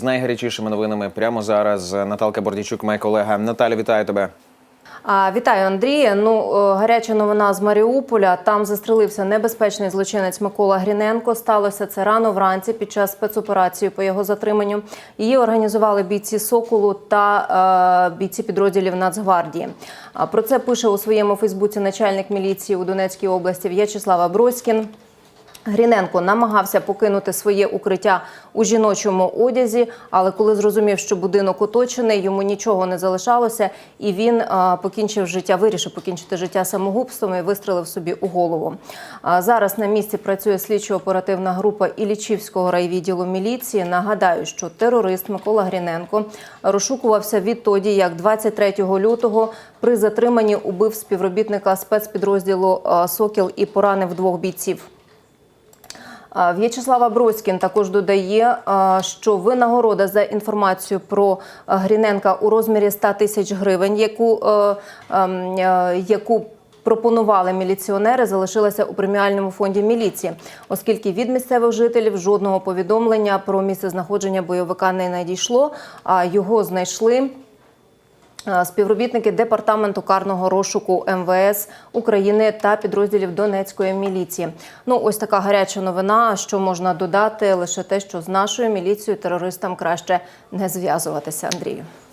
з найгарячішими новинами прямо зараз. Наталка Бордійчук, моя колега. Наталя, вітаю тебе. А, Вітаю, Андрія. Ну, е, гаряча новина з Маріуполя. Там застрелився небезпечний злочинець Микола Гріненко. Сталося це рано вранці під час спецоперації по його затриманню. Її організували бійці Соколу та е, бійці підрозділів Нацгвардії. А про це пише у своєму Фейсбуці начальник міліції у Донецькій області В'ячеслав Аброськін. Гріненко намагався покинути своє укриття у жіночому одязі, але коли зрозумів, що будинок оточений, йому нічого не залишалося, і він покінчив життя, вирішив покінчити життя самогубством і вистрелив собі у голову. Зараз на місці працює слідчо-оперативна група Ілічівського райвідділу міліції. Нагадаю, що терорист Микола Гріненко розшукувався відтоді, як 23 лютого при затриманні убив співробітника спецпідрозділу Сокіл і поранив двох бійців. В'ячеслава Броськін також додає, що винагорода за інформацію про Гріненка у розмірі 100 тисяч гривень, яку, ем, яку пропонували міліціонери, залишилася у преміальному фонді міліції, оскільки від місцевих жителів жодного повідомлення про місце знаходження бойовика не надійшло, а його знайшли. Е, Співробітники департаменту карного розшуку МВС України та підрозділів Донецької міліції. Ну ось така гаряча новина. Що можна додати? Лише те, що з нашою міліцією терористам краще не зв'язуватися. Андрію.